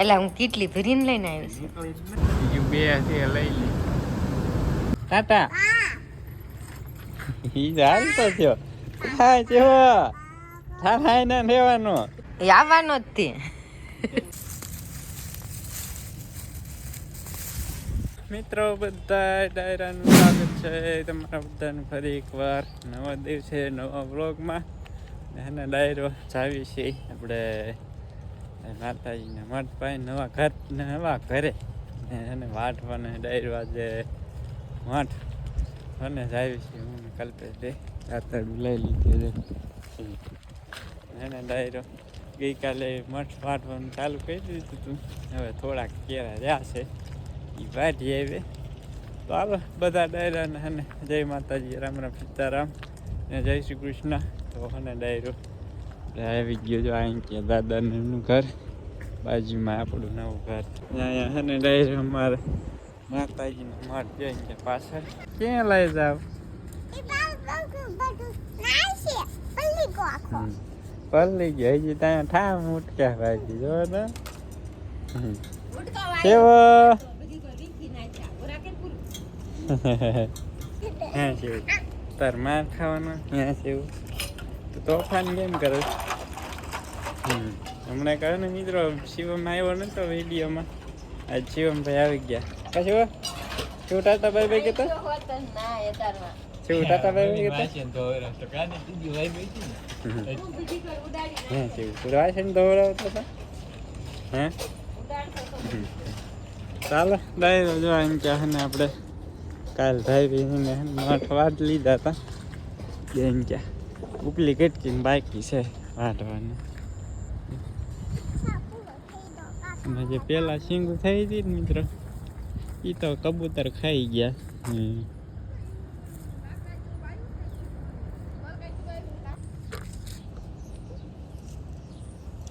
એટલે હું કેટલી ભરીને લઈને આવી છું. બીજું બે છે લઈ લે. ટાટા. ઈ હાલતો થયો. હા જેવો થાય ના રહેવાનો એ આવવાનો જ તે. મિત્રો બધા ડાયરાનું સ્વાગત છે. તમારા બધાનું ફરી એકવાર નવા દિવસે નવા બ્લોગમાં અને ડાયરો ચાવી છે આપણે માતાજીના મઠ પાસે નવા ઘર, નવા ઘરે. એને વાટવાને ડાયરવા જે મઠ. અને જાવી છે હું કલ્પેશ દે રાતડું લઈ લીધી છે. એને ડાયરો ગઈકાલે મઠ વાટવાનું ચાલુ કરી દીધું હતું હવે થોડાક કેરા રહ્યા છે. એ વાટી આવે. તો હાલો, બધા ડાયરાને અને જય માતાજી. રામ રામ સીતારામ. ને જય શ્રી કૃષ્ણ. તો અને ડાયરો આવી ગયો જો અહીં કે દાદાને એમનું ઘર. બાજુમાં આપણું નવું ઘર. અહીંયા અને ડાયરો અમારે માતાજીનું મઠ જોઈને કે પાછળ. ક્યાં લઈ જાવ. પલ્લી ગયો હજી ત્યાં ઠામ ઉઠક્યા ભાજી જો ને. કેવો? હા શિવ તાર માર ખાવાનો? હા શિવ તો તોફાન કેમ કરે. હમ. હમણાં કહ્યું ને મિત્રો શિવમ આવ્યો નતો વિડીયોમાં. આજ શિવમભાઈ આવી ગયા. કશું ટાટા ભાઈ ભાઈ કહેતા? શિવ ટાટા ભાઈ ભાઈ કહેતા? હા શિવ તું વાસણ ધોવડાવતો હતો હે? હમ. ચાલો ડાયરો જો એમ કે ને આપણે કાલ ભાઈ ને મઠ વાટ લીધા હતા બેન ક્યાં ઉપલી કેટલી બાકી છે વાટવાની અને જે પેલા શીંગું થઈ હતી ને મિત્રો એ તો કબૂતર ખાઈ ગયા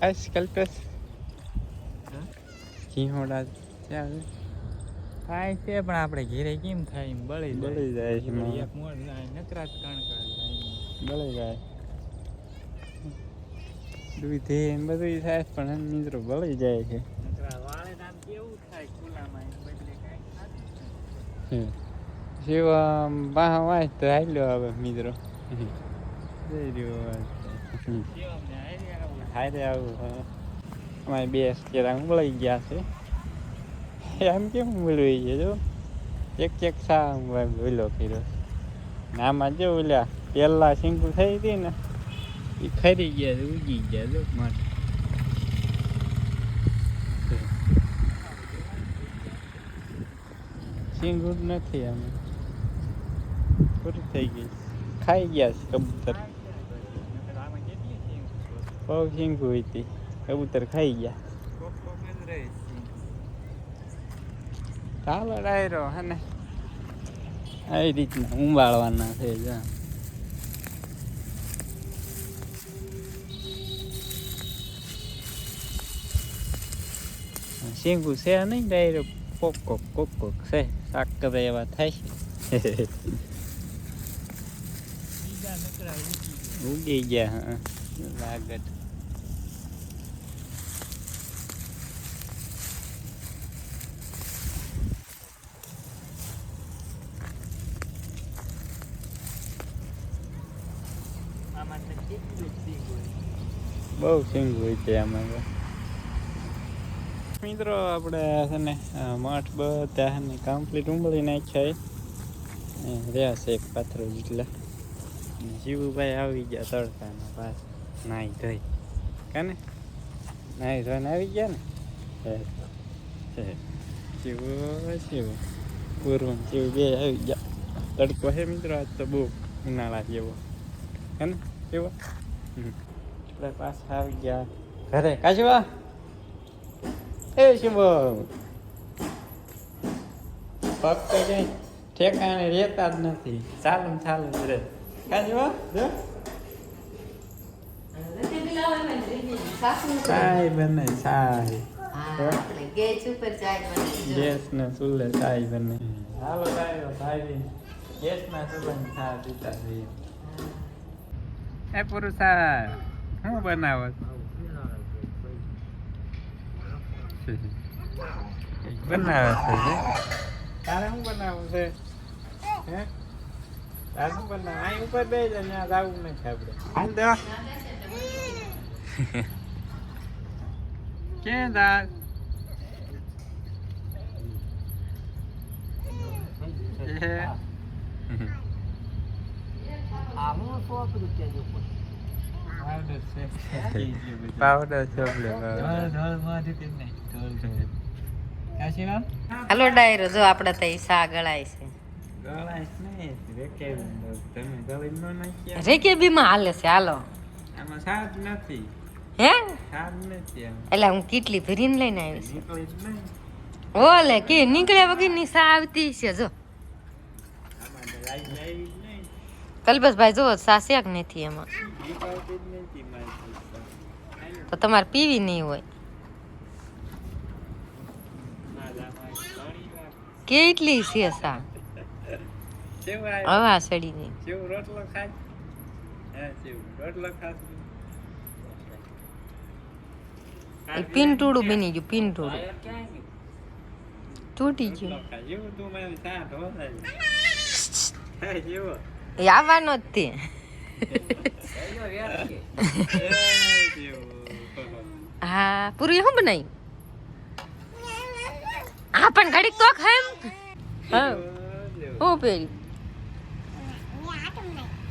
આઈસ કલ્પેશ ઘીહોડા ત્યાં થાય છે પણ આપણે ઘેરે કેમ થાય બળી. બળી જાય છે વળી માં. એક મોઢ જાય નકરા જ કણકા બળી જાય. દૂધી બધું થાય, પણ મિત્રો બળી જાય છે. શિવમ બાહ વાંચ તો હાલ્યો હવે મિત્રો. જઈ રહ્યો હારે આવું. અમારે બે કેરા બળી ગયા છે. એમ કેમ બોલવી છે? જો એક એક સા બોલો કર્યો નામાં જો ઓલ્યા પેલા સિંગુ થઈ હતી ને એ ખરી ગયા છે, ઉગી ગયા જો માટે સિંગુર નથી અમે પૂરી થઈ ગઈ. ખાઈ ગયા છે કબૂતર. બહુ સિંગુ હતી. કબૂતર ખાઈ ગયા. ચાલો ડાયરો હે ને. આવી રીતના ઉંબાળવાના છે જા. શીંગુ છે નહીં ડાયરો કોક કોક કોક કોક છે શાક કરે એવા થાય બીજા નકરા ઉગી ગયા. ઉગી ગયા હા લાગત આમાં તો કેટલું જ સિંગ હોય. બહુ સિંગ હોય છે આમાં તો. મિત્રો, આપણે છે ને મઠ બધા ને કમ્પ્લીટ ઉંબળી નાખ્યા રહ્યા છે એક પાત્ર જેટલા. અને શિવુભાઈ આવી ગયા તડકાના પાસ નાહી ધોઈ. કાને નાહી ધોઈને આવી ગયા ને. શિવ શિવ પૂર્વ ને શિવ બે આવી ગયા. તડકો છે મિત્રો, આજ તો બહુ ઉનાળા જેવો. હે ને? એવો. આપણે પાછા આવી ગયા. ઘરે. કાશવા એ શિવ પગ તો ક્યાંય ઠેકાણે રહેતા જ નથી. ચાલુ ને ચાલુ જ રહે કાશવા જો ચાય બને ચાય. ગેસ ઉપર ચાય બની ગેસ ને ચૂલે ચાય બને. હાલો ચાલો ભાઈ ગેસ ના ચૂલે ચા પીતા જઈએ. એ પુરુષા શું બનાવો બનાવે છે જી. તારે શું બનાવવું છે હે તારે શું બનાવ અહીં ઉપર બે જાય ત્યાં જવું નથી આપણે હાલ દેવા ક્યાં જા પાવડર ચોપડે હાલો ડાયરો જો આપણે ત્યાં સા ગળાય છે. રેકેબી માં હાલે છે હાલો. હે? એટલે હું કેટલી ભરીને લઈને આવી છું. ઓલે કે નીકળ્યા વગરની સા આવતી છે જો. કલ્પેશભાઈ જો સા શેક નથી એમાં તો તમારે પીવી નહીં હોય. કેટલી છે સા કેવું આવ્યું હવા સડી ગઈ કેવું રોટલો ખાય? હે કેવું રોટલો ખાસ. એ પિંટુડું બની ગયું પિંટુડું તૂટી ગયું. જેવું તું મારી સાથ હો હે જેવો. એ આવવાનો જ તે. હા પૂરું શું બનાવ્યું હા પણ ઘડીક તો ખાય હા. હું પહેર્યું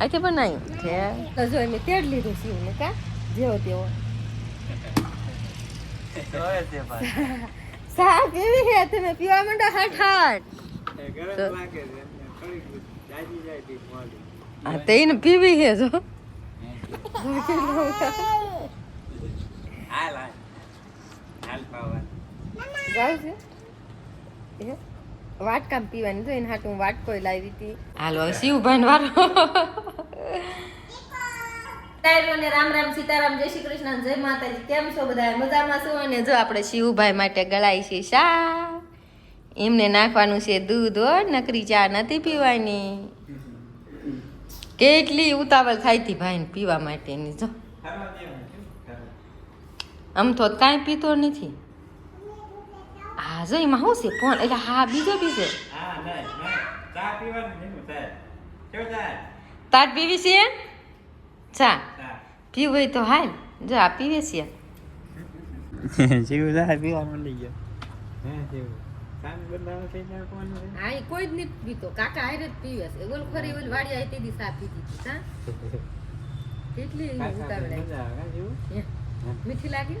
આથી બનાવ્યું છે તો જો મેં તેડ લીધું શિવને કા? જેવો તેવો. સા કેવી હે તમે પીવા માંડો હટ હટ હા તે એને પીવી હે જો. જાય છે? એ વાટકામ પીવાની તો એના હાટું હું વાટકો લાવી હતી. હાલો હવે શિવભાઈ વારો. ને રામ રામ સીતારામ જય શ્રી કૃષ્ણ જય માતાજી. કેમ છો બધા મજામાં છો? અને જો આપણે શિવભાઈ માટે ગળાઈ છે શા એમને નાખવાનું છે દૂધ હો નકરી ચા નથી પીવાની. કેટલી ઉતાવળ થાય હતી ભાઈને પીવા માટેની જો. આમ તો કાંઈ પીતો નથી. હા જો એમાં શું છે ફોન એટલે હા બીજો બીજો તાટ પીવી છે ચા પીવું હોય તો હાલ જો આ પીવે છે જીવ જાય પીવા મળી ગયો હે એ કોઈ જ નથી પીતો કાકા હારે જ પીવે છે ઓલ ખરી ઓલ વાડી આવી તે દિશા પી દીધી હા કેટલી. મીઠી લાગી.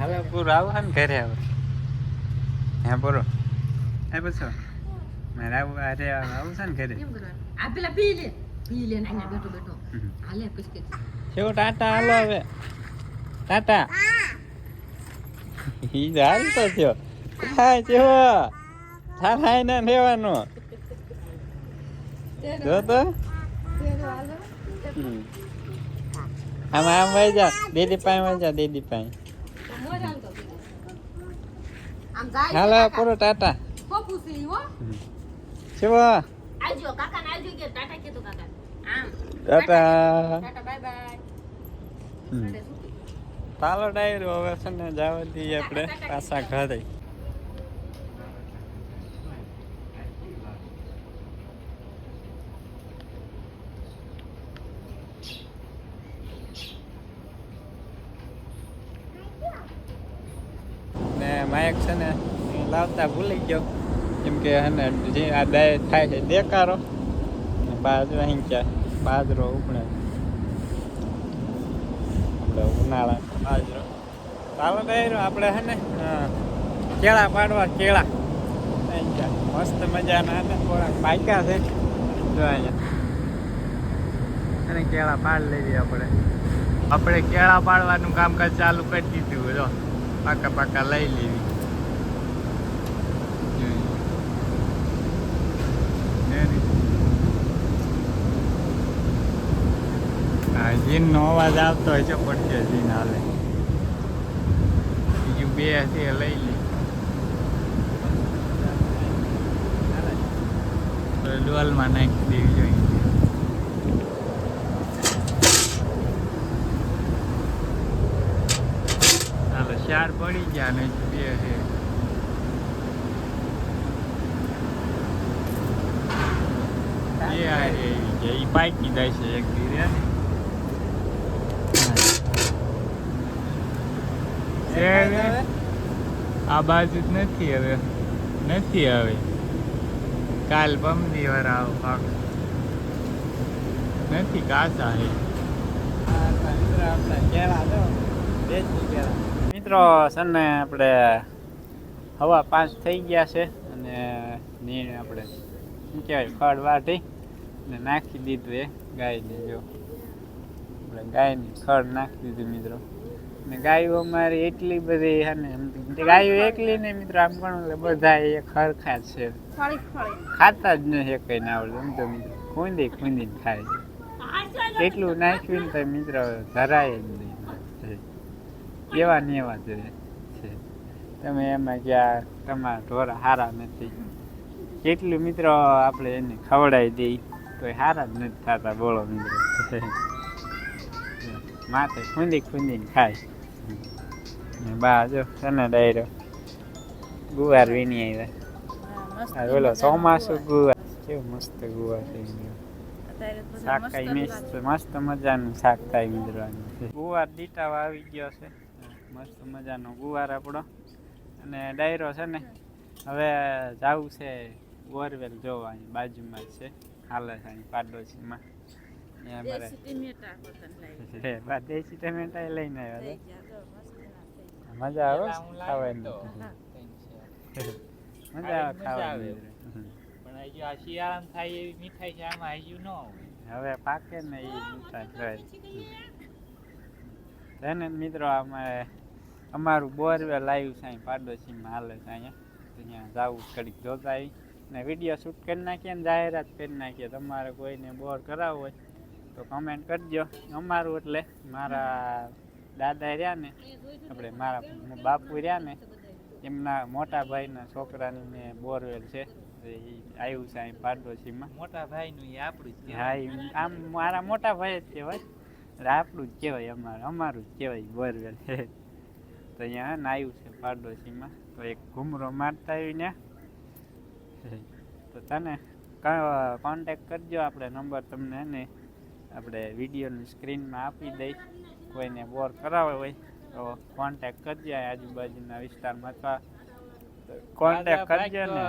હવે પૂરું આવું ને ઘરે હવે હે પૂરો હે પૂછો. મારે આવું અરે આવું છે ને ઘરે? આ પેલા પી લે. પી લે ને બેઠો બેઠો. હાલે પછી કેવું ટાટા હાલો હવે? ટાટા? ઈ જ હાલતો થયો. હા જેવો થારાય ને રહેવાનું જો તો. આમ આમ વહી જા. દીદી પાસે વહી જા દીદી પાસે. જાય હાલો પૂરો ટાટા. આવજો કાકા ને આવજો કે ટાટા કે તો કાકા આમ. ટાટા. Tata bye bye. હમ. ડાયરો હવે છે ને જવા દઈએ આપણે પાછા ઘરે. ને છે ને, લાવતા ભૂલી ગયો. કેમ કે હે ને, જે આ દાય થાય છે, દેકારો. બાજરો અહીં બાજરો ઉપડે. આપણે ઉનાળા. બાજરો. ચાલો ડાયરો આપણે હે ને કેળા પાડવા, કેળા. અહીં મસ્ત મજાના ને, થોડાક પાક્યા છે. જો અહીંયા. અને કેળા પાડ લઈએ આપણે આપણે કેળા પાડવાનું કામકાજ ચાલુ કરી દીધું, જો. પાકા પાકા લઈ લેવી. જીનનો અવાજ આવતો હોય છે, પડશે જીન હાલે. બીજું બે હશે લઈ લે. તો નાખી દેવી જોઈએ. ચાલો ચાર પડી ગયા ને બે છે. બે આવી જાય પાકી કીધા છે એક ધીરે છે હવે? આ બાજુ જ નથી હવે. નથી હવે. કાલ બમદી વાર આવો પાક. નથી કાચા હે. મિત્રો છે ને આપણે હવા પાંચ થઈ ગયા છે અને આપણે શું કહેવાય ખડ વાટી ને નાખી દીધું એ ગાયને જો. આપણે ગાયની ખડ નાખી દીધું મિત્રો. ને ગાયો અમારી એટલી બધી છે ને એમ તો ગાયો એકલી ને મિત્રો આમ ગણો બધા એ ખરખા જ છે. ખાતા જ નહીં કઈ ના આવડે એમ તો ખૂંદી ખૂંદીને ખાય એટલું નાખ્યું ને તો મિત્રો ધરાય જ નહીં. એવા ને એવા જ છે. તમે એમાં ગયા તમારા ઢોરા હારા નથી. કેટલું મિત્રો આપણે એને ખવડાવી દઈ તો સારા હારા જ નથી થતા બોલો મિત્રો. માથે ખૂંદી ખૂંદીને ખાય. બા જો ને ડાયરો. ગુવાર વીણી આવ્યા. ઓલો ચોમાસું ગુવાર. કેવું મસ્ત ગુવાર થઈ ગયો શાક કાંઈ મસ્ત મસ્ત મજાનું શાક થાય મિત્રોનું ગુવાર દીટાવ આવી ગયો છે. મસ્ત મજાનો ગુવાર આપણો. અને ડાયરો છે ને હવે જવું છે બોરવેલ જોવા બાજુમાં છે. હાલે છે પાડોશીમાં. દેશી ટમેટા એ લઈને આવ્યા મજા આવે ખાવાની. મજા આવે ખાવાની પણ હજુ આ શિયાળામાં થાય એવી મીઠાઈ છે આમાં હજુ ન હોય. હવે પાકે ને એ મીઠા થાય મિત્રો અમારે અમારું બોરવેલ આવ્યું છે પાડોશીમાં હાલે છે અહીંયા. તો ત્યાં જવું ઘડીક જોતા આવી ને વીડિયો શૂટ કરી નાખીએ ને જાહેરાત કરી નાખીએ. તમારે કોઈને બોર કરાવવું હોય તો કમેન્ટ કરજો. અમારું એટલે મારા દાદા રહ્યા ને આપણે મારા બાપુ રહ્યા ને એમના મોટા ભાઈના છોકરાની ને બોરવેલ છે. આવ્યું છે અહીં પાડોશીમાં. મોટા ભાઈનું એ આપણું જ હા આમ મારા મોટા ભાઈ જ કહેવાય. એટલે આપણું જ કહેવાય અમારું અમારું જ કહેવાય બોરવેલ. તો અહીંયા આવ્યું છે પાડોશીમાં. તો એક ઘૂમરો મારતા આવી ને તો તને કોન્ટેક કરજો આપણે નંબર તમને ને આપણે વિડીયોની સ્ક્રીનમાં આપી દઈ. કોઈને બોર કરાવે હોય તો કોન્ટેક કરજે આજુબાજુના વિસ્તારમાં. અથવા કોન્ટેક કરજે ને.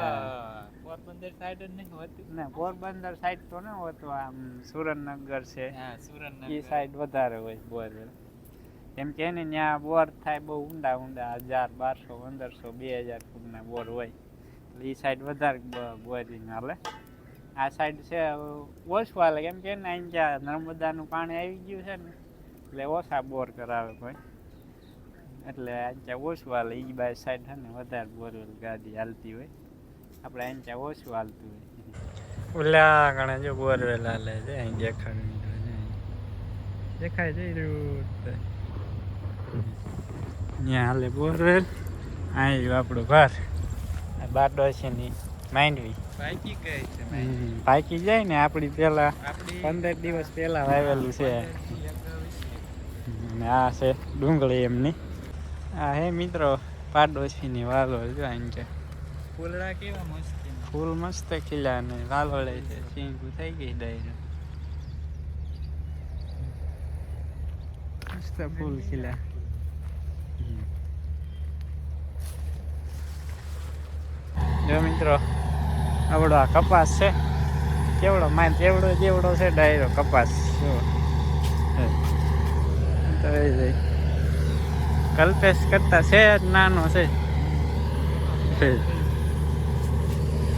પોરબંદર સાઈડ જ નહીં હોતું? ને પોરબંદર સાઈડ તો ન હોતું આમ સુરેન્દ્રનગર છે. હા સુરેન્દ્રનગર. એ સાઈડ વધારે હોય બોર કેમ કે ને ત્યાં બોર થાય બહુ ઊંડા ઊંડા હજાર બારસો પંદરસો બે હજાર ફૂટના બોર હોય. એટલે એ સાઈડ વધારે બોરિંગ હાલે. આ સાઈડ છે, ઓછું હાલે. કેમ કે ને અહીં ત્યાં નર્મદાનું પાણી આવી ગયું છે ને, એટલે ઓછા બોર કરાવે કોઈ. એટલે અહીંયા ઓછું હાલે. એ બાય સાઈડ છે ને, વધારે બોરવેલ ગાડી હાલતી હોય. આપણે અહીંયા ઓછું હાલતું હોય. ઓલા ગણે જો બોરવેલ હાલે છે અહીં દેખાડી દેખાય જઈ રહ્યું ત્યાં હાલે બોરવેલ. અહીં આપણું ઘર. આ બારડોશીની માંડવી. પાકી ગઈ છે પાકી જાય ને આપણી પેલા પંદર દિવસ પહેલા વાવેલું છે. અને આ છે ડુંગળી એમની. આ હે મિત્રો પાડોશીની વાલો જો અહીં છે. ફૂલડા કેવા મસ્ત ફૂલ મસ્ત ખીલા ને વાલોળે છે ચીંકું થઈ ગઈ ડાયરો. મસ્ત ફૂલ ખીલ્યા જો મિત્રો, આવડો આ કપાસ છે. કેવડો? માન જેવડો જેવડો છે, ડાયરો કપાસ. જો કલ્પેશ કરતા છે જ, નાનો છે.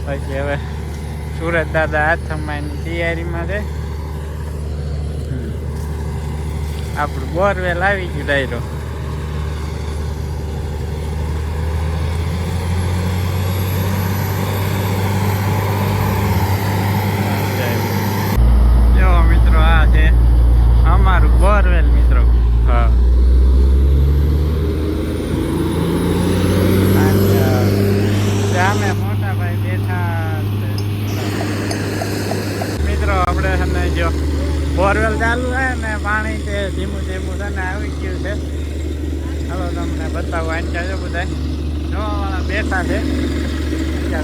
પછી હવે સુરત દાદા હાથમાની તૈયારીમાં છે. આપણું બોરવેલ આવી ગયું ડાયરો જો મિત્રો આ છે અમારું બોરવેલ મિત્રો. હા. સામે મોટા ભાઈ બેઠા. મિત્રો આપણે છે ને જો બોરવેલ ચાલુ છે ને પાણી છે ધીમું ધીમું છે ને આવી ગયું છે. ચાલો તમને બતાવો વાંચ્યા છે બધા જોવાવાળા બેઠા છે.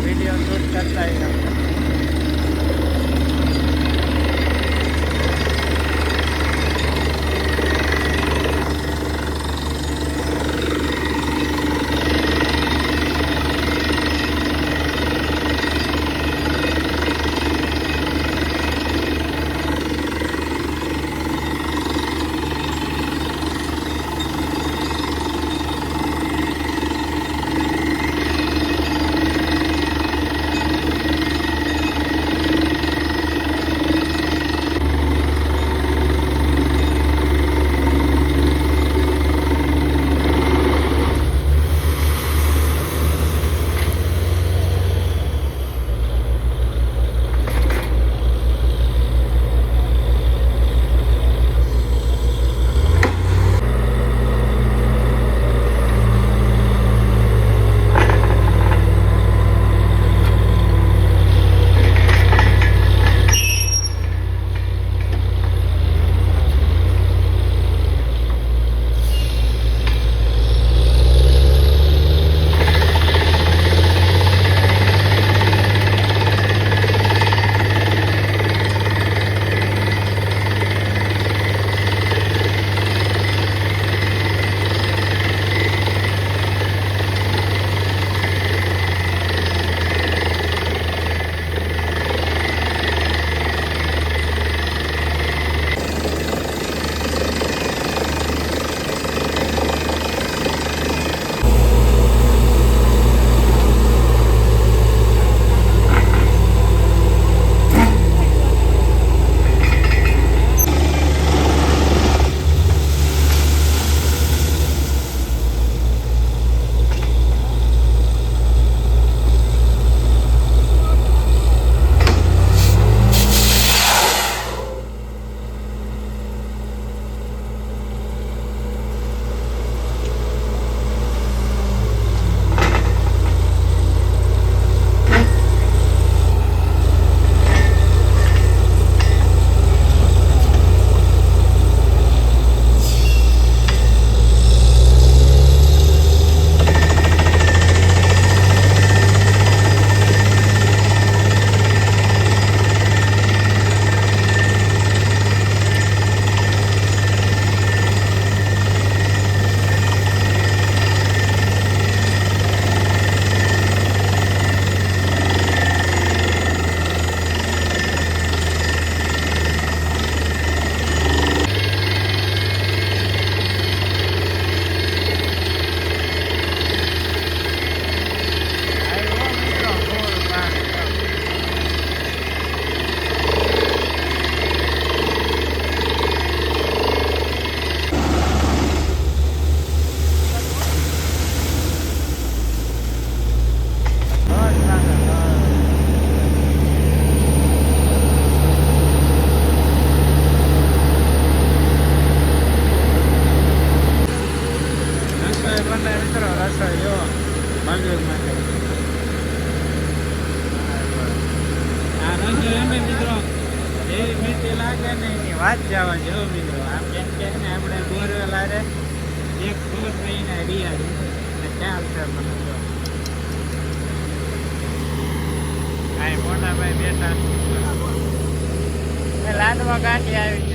વીડિયો શૂટ કરતા લાડવા ગાંઠી આવી.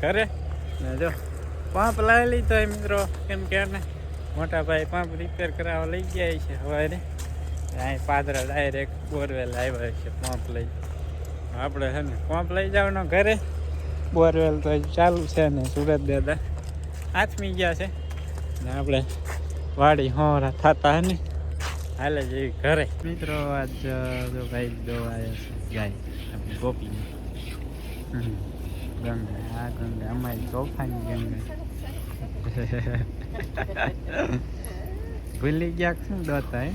ઘરે? ને જો, પંપ લાવી લીધો મિત્રો, કેમ કે ને મોટા ભાઈ પંપ રિપેર કરાવવા લઈ ગયા છે સવારે. અહીં પાદરા ડાયરેક્ટ બોરવેલ આવ્યા છે, પંપ લઈ. આપણે છે ને પંપ લઈ જવાનો ઘરે. બોરવેલ તો ચાલુ છે ને સુરત દાદા. આથમી ગયા છે. ને આપણે વાડી હોરા થતા ને, હાલે જેવી ઘરે. મિત્રો, આજ જો ભાઈ દો આવ્યા છે આપણી ગોપી ગંગા હા ગંગા અમારી તોફાની ગંગા ભૂલી ગયા શું દોતા હે?